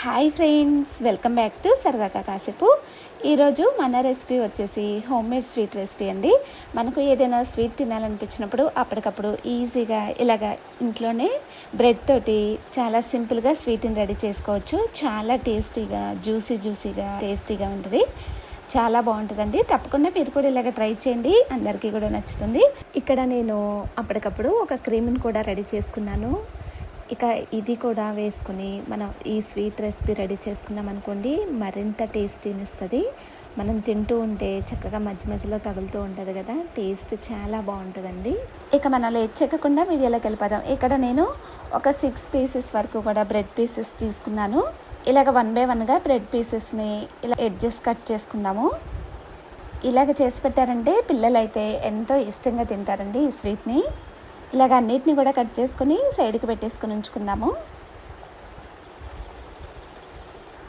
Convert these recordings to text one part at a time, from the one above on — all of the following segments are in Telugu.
Hi friends welcome back to సరదాగా కాసేపు ఈరోజు మన రెసిపీ వచ్చేసి హోమ్ మేడ్ స్వీట్ రెసిపీ అండి. మనకు ఏదైనా స్వీట్ తినాలనిపించినప్పుడు అప్పటికప్పుడు ఈజీగా ఇలాగ ఇంట్లోనే బ్రెడ్ తోటి చాలా సింపుల్గా స్వీట్ని రెడీ చేసుకోవచ్చు. చాలా టేస్టీగా జ్యూసీ జ్యూసీగా టేస్టీగా ఉంటుంది. చాలా బాగుంటుందండి. తప్పకుండా మీరు కూడా ఇలాగ ట్రై చేయండి. అందరికీ కూడా నచ్చుతుంది. ఇక్కడ నేను అప్పటికప్పుడు ఒక క్రీమ్ని కూడా రెడీ చేసుకున్నాను. ఇక ఇది కూడా వేసుకుని మనం ఈ స్వీట్ రెసిపీ రెడీ చేసుకున్నాం అనుకోండి మరింత టేస్టీని ఇస్తుంది మనం తింటూ ఉంటే చక్కగా మధ్య మధ్యలో తగులుతూ ఉంటుంది కదా టేస్ట్ చాలా బాగుంటుందండి. ఇక మనం లేట్ చెక్కకుండా వీడియోలోకి వెళ్ళిపోదాం. ఇక్కడ నేను ఒక సిక్స్ పీసెస్ వరకు కూడా బ్రెడ్ పీసెస్ తీసుకున్నాను. ఇలాగ వన్ బై వన్గా బ్రెడ్ పీసెస్ని ఇలా ఎడ్జెస్ కట్ చేసుకుందాము. ఇలాగ చేసి పెట్టారంటే పిల్లలైతే ఎంతో ఇష్టంగా తింటారండి ఈ స్వీట్ని ఇలాగ అన్నిటిని కూడా కట్ చేసుకుని సైడ్కి పెట్టేసుకుని ఉంచుకుందాము.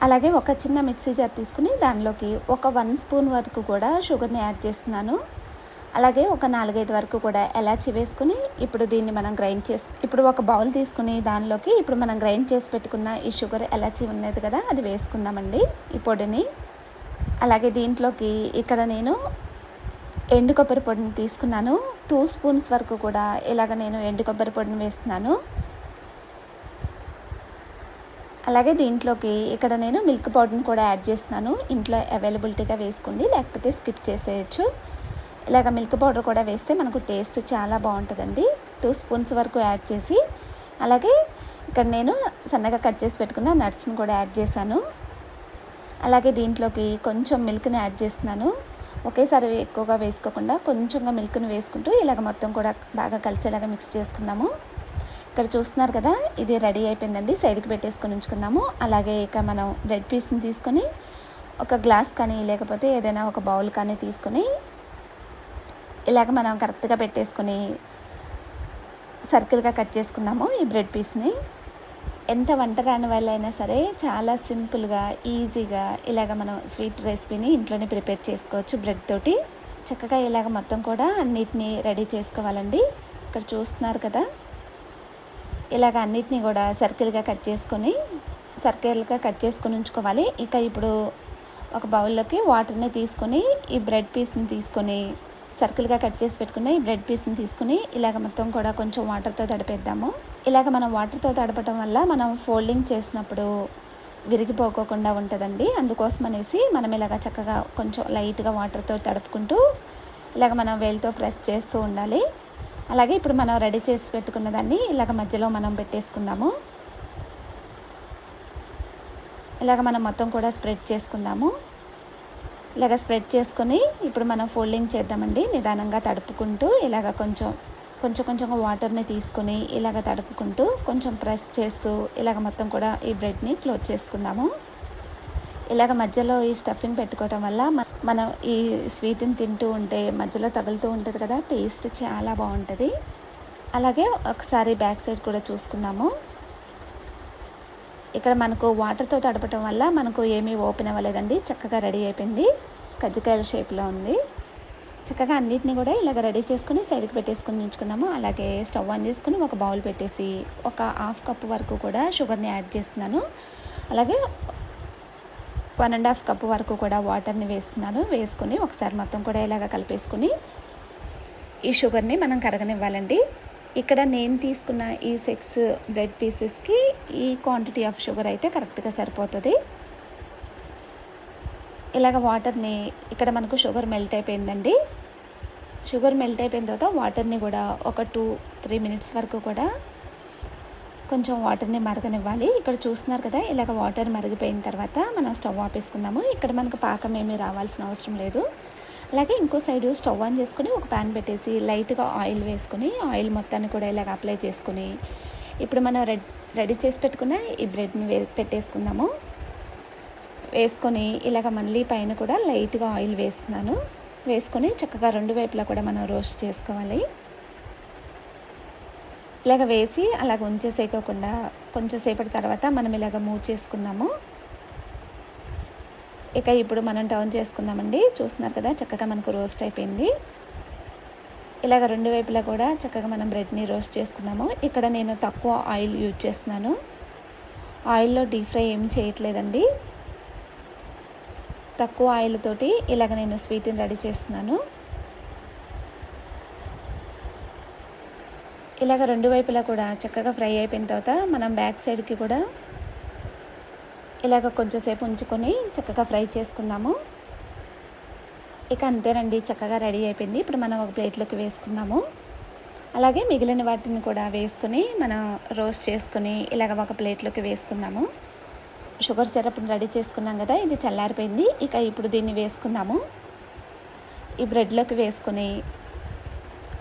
అలాగే ఒక చిన్న మిక్సీ జార్ తీసుకుని దానిలోకి ఒక వన్ స్పూన్ వరకు కూడా షుగర్ని యాడ్ చేస్తున్నాను. అలాగే ఒక నాలుగైదు వరకు కూడా ఎలాచి వేసుకుని ఇప్పుడు దీన్ని మనం గ్రైండ్ చేసి ఇప్పుడు ఒక బౌల్ తీసుకుని దానిలోకి ఇప్పుడు మనం గ్రైండ్ చేసి పెట్టుకున్న ఈ షుగర్ ఎలాచి ఉన్నది కదా అది వేసుకుందామండి ఈ పొడిని. అలాగే దీంట్లోకి ఇక్కడ నేను ఎండు కొబ్బరి పొడిని తీసుకున్నాను. టూ స్పూన్స్ వరకు కూడా ఇలాగ నేను ఎండు కొబ్బరి పొడిని వేస్తున్నాను. అలాగే దీంట్లోకి ఇక్కడ నేను మిల్క్ పౌడర్ని కూడా యాడ్ చేస్తున్నాను. ఇంట్లో అవైలబిలిటీగా వేసుకోండి లేకపోతే స్కిప్ చేసేయచ్చు. ఇలాగ మిల్క్ పౌడర్ కూడా వేస్తే మనకు టేస్ట్ చాలా బాగుంటుందండి. టూ స్పూన్స్ వరకు యాడ్ చేసి అలాగే ఇక్కడ నేను సన్నగా కట్ చేసి పెట్టుకున్న నట్స్ని కూడా యాడ్ చేశాను. అలాగే దీంట్లోకి కొంచెం మిల్క్ని యాడ్ చేస్తున్నాను. ఒకేసారి ఎక్కువగా వేసుకోకుండా కొంచెంగా మిల్క్ని వేసుకుంటూ ఇలాగ మొత్తం కూడా బాగా కలిసేలాగా మిక్స్ చేసుకుందాము. ఇక్కడ చూస్తున్నారు కదా ఇది రెడీ అయిపోయిందండి. సైడ్కి పెట్టేసుకొని ఉంచుకుందాము. అలాగే ఇక మనం బ్రెడ్ పీస్ని తీసుకొని ఒక గ్లాస్ కానీ లేకపోతే ఏదైనా ఒక బౌల్ కానీ తీసుకొని ఇలాగ మనం కరెక్ట్గా పెట్టేసుకొని సర్కిల్గా కట్ చేసుకుందాము ఈ బ్రెడ్ పీస్ని. ఎంత వంట రాని వాళ్ళైనా సరే చాలా సింపుల్గా ఈజీగా ఇలాగ మనం స్వీట్ రెసిపీని ఇంట్లోనే ప్రిపేర్ చేసుకోవచ్చు బ్రెడ్ తోటి. చక్కగా ఇలాగ మొత్తం కూడా అన్నిటినీ రెడీ చేసుకోవాలండి. ఇక్కడ చూస్తున్నారు కదా? ఇలాగ అన్నిటినీ కూడా సర్కిల్గా కట్ చేసుకొని సర్కిల్గా కట్ చేసుకొని ఉంచుకోవాలి. ఇక ఇప్పుడు ఒక బౌల్లోకి వాటర్ని తీసుకొని ఈ బ్రెడ్ పీస్ని తీసుకొని సర్కిల్గా కట్ చేసి పెట్టుకున్న ఈ బ్రెడ్ పీస్ని తీసుకుని ఇలాగ మొత్తం కూడా కొంచెం వాటర్తో తడిపేద్దాము. ఇలాగ మనం వాటర్తో తడపటం వల్ల మనం ఫోల్డింగ్ చేసినప్పుడు విరిగిపోకోకుండా ఉంటుందండి. అందుకోసం అనేసి మనం ఇలాగ చక్కగా కొంచెం లైట్గా వాటర్తో తడుపుకుంటూ ఇలాగ మనం వేలుతో ప్రెస్ చేస్తూ ఉండాలి. అలాగే ఇప్పుడు మనం రెడీ చేసి పెట్టుకున్న దాన్ని ఇలాగ మధ్యలో మనం పెట్టేసుకుందాము. ఇలాగ మనం మొత్తం కూడా స్ప్రెడ్ చేసుకుందాము. ఇలాగ స్ప్రెడ్ చేసుకొని ఇప్పుడు మనం ఫోల్డింగ్ చేద్దామండి. నిదానంగా తడుపుకుంటూ ఇలాగ కొంచెం కొంచెం కొంచెంగా వాటర్ని తీసుకొని ఇలాగ తడుపుకుంటూ కొంచెం ప్రెస్ చేస్తూ ఇలాగ మొత్తం కూడా ఈ బ్రెడ్ని క్లోజ్ చేసుకుందాము. ఇలాగ మధ్యలో ఈ స్టఫింగ్ పెట్టుకోవటం వల్ల మనం ఈ స్వీట్ని తింటూ ఉంటే మధ్యలో తగులుతూ ఉంటుంది కదా టేస్ట్ చాలా బాగుంటుంది. అలాగే ఒకసారి బ్యాక్ సైడ్ కూడా చూసుకుందాము. ఇక్కడ మనకు వాటర్తో తడపటం వల్ల మనకు ఏమీ ఓపెన్ అవ్వలేదండి చక్కగా రెడీ అయిపోయింది. కజ్జికాయల షేప్లో ఉంది. చక్కగా అన్నిటిని కూడా ఇలాగ రెడీ చేసుకుని సైడ్కి పెట్టేసుకుని ఉంచుకుందాము అలాగే స్టవ్ ఆన్ చేసుకుని ఒక బౌల్ పెట్టేసి ఒక హాఫ్ కప్ వరకు కూడా షుగర్ని యాడ్ చేస్తున్నాను. అలాగే వన్ అండ్ హాఫ్ కప్ వరకు కూడా వాటర్ని వేస్తున్నాను. వేసుకుని ఒకసారి మొత్తం కూడా ఇలాగ కలిపేసుకుని ఈ షుగర్ని మనం కరగనివ్వాలండి. ఇక్కడ నేను తీసుకున్న ఈ సిక్స్ బ్రెడ్ పీసెస్కి ఈ క్వాంటిటీ ఆఫ్ షుగర్ అయితే కరెక్ట్గా సరిపోతుంది. ఇలాగ వాటర్ని ఇక్కడ మనకు షుగర్ మెల్ట్ అయిపోయిందండి. షుగర్ మెల్ట్ అయిపోయిన తర్వాత వాటర్ని కూడా ఒక టూ త్రీ మినిట్స్ వరకు కూడా కొంచెం వాటర్ని మరగనివ్వాలి. ఇక్కడ చూస్తున్నారు కదా ఇలాగ వాటర్ మరిగిపోయిన తర్వాత మనం స్టవ్ ఆపేసుకుందాము ఇక్కడ మనకు పాకం ఏమీ రావాల్సిన అవసరం లేదు. అలాగే ఇంకో సైడ్ స్టవ్ ఆన్ చేసుకుని ఒక ప్యాన్ పెట్టేసి లైట్గా ఆయిల్ వేసుకుని ఆయిల్ మొత్తాన్ని కూడా ఇలాగ అప్లై చేసుకుని ఇప్పుడు మనం రెడ్ రెడీ చేసి పెట్టుకున్న ఈ బ్రెడ్ని వే పెట్టేసుకుందాము. వేసుకొని ఇలాగ మళ్ళీ పైన కూడా లైట్గా ఆయిల్ వేస్తున్నాను. వేసుకొని చక్కగా రెండు వైపులా కూడా మనం రోస్ట్ చేసుకోవాలి. ఇలాగ వేసి అలాగ ఉంచేసేయకోకుండా కొంచెం సేపటి తర్వాత మనం ఇలాగ మూవ్ చేసుకుందాము. ఇక ఇప్పుడు మనం టర్న్ చేసుకుందామండి. చూస్తున్నారు కదా చక్కగా మనకు రోస్ట్ అయిపోయింది. ఇలాగ రెండు వైపులా కూడా చక్కగా మనం బ్రెడ్ని రోస్ట్ చేసుకుందాము. ఇక్కడ నేను తక్కువ ఆయిల్ యూజ్ చేస్తున్నాను. ఆయిల్లో డీప్ ఫ్రై ఏం చేయట్లేదండి. తక్కువ ఆయిల్ తోటి ఇలాగ నేను స్వీట్ని రెడీ చేస్తున్నాను. ఇలాగ రెండు వైపులా కూడా చక్కగా ఫ్రై అయిపోయిన తర్వాత మనం బ్యాక్ సైడ్కి కూడా ఇలాగ కొంచెంసేపు ఉంచుకొని చక్కగా ఫ్రై చేసుకుందాము. ఇక అంతేనండి చక్కగా రెడీ అయిపోయింది. ఇప్పుడు మనం ఒక ప్లేట్లోకి వేసుకుందాము. అలాగే మిగిలిన వాటిని కూడా వేసుకొని మనం రోస్ట్ చేసుకొని ఇలాగ ఒక ప్లేట్లోకి వేసుకుందాము. షుగర్ సిరప్ని రెడీ చేసుకున్నాం కదా ఇది చల్లారిపోయింది. ఇక ఇప్పుడు దీన్ని వేసుకుందాము. ఈ బ్రెడ్లోకి వేసుకొని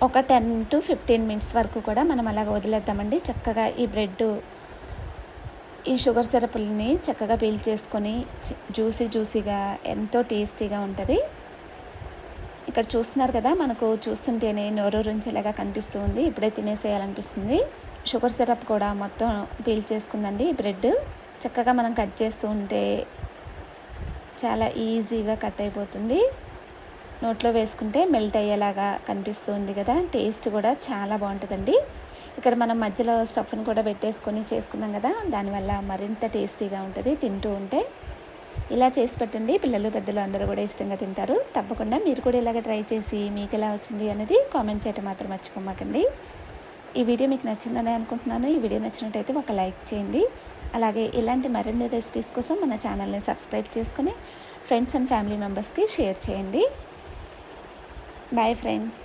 ఒక టెన్ టు ఫిఫ్టీన్ మినిట్స్ వరకు కూడా మనం అలాగ వదిలేద్దామండి. చక్కగా ఈ బ్రెడ్ ఈ షుగర్ సిరప్ని చక్కగా పీల్ చేసుకొని జ్యూసీ జ్యూసీగా ఎంతో టేస్టీగా ఉంటుంది. ఇక్కడ చూస్తున్నారు కదా మనకు చూస్తుంటేనే నోరు రుంచేలాగా కనిపిస్తూ ఉంది. ఇప్పుడే తినేసేయాలనిపిస్తుంది. షుగర్ సిరప్ కూడా మొత్తం పీల్ చేసుకుందండి బ్రెడ్ చక్కగా మనం కట్ చేస్తూ ఉంటే చాలా ఈజీగా కట్ అయిపోతుంది. నోట్లో వేసుకుంటే మెల్ట్ అయ్యేలాగా కనిపిస్తుంది కదా. టేస్ట్ కూడా చాలా బాగుంటుందండి. ఇక్కడ మనం మధ్యలో స్టఫ్ని కూడా పెట్టేసుకొని చేసుకున్నాం కదా. దానివల్ల మరింత టేస్టీగా ఉంటుంది తింటూ ఉంటే. ఇలా చేసి పెట్టండి. పిల్లలు పెద్దలు అందరూ కూడా ఇష్టంగా తింటారు. తప్పకుండా మీరు కూడా ఇలాగ ట్రై చేసి మీకు ఎలా వచ్చింది అనేది కామెంట్ చేయటం మాత్రం మర్చిపోమాకండి. ఈ వీడియో మీకు నచ్చిందని అనుకుంటున్నాను. ఈ వీడియో నచ్చినట్టయితే ఒక లైక్ చేయండి. అలాగే ఇలాంటి మరిన్ని రెసిపీస్ కోసం మన ఛానల్ని సబ్స్క్రైబ్ చేసుకుని ఫ్రెండ్స్ అండ్ ఫ్యామిలీ మెంబర్స్కి షేర్ చేయండి. Bye friends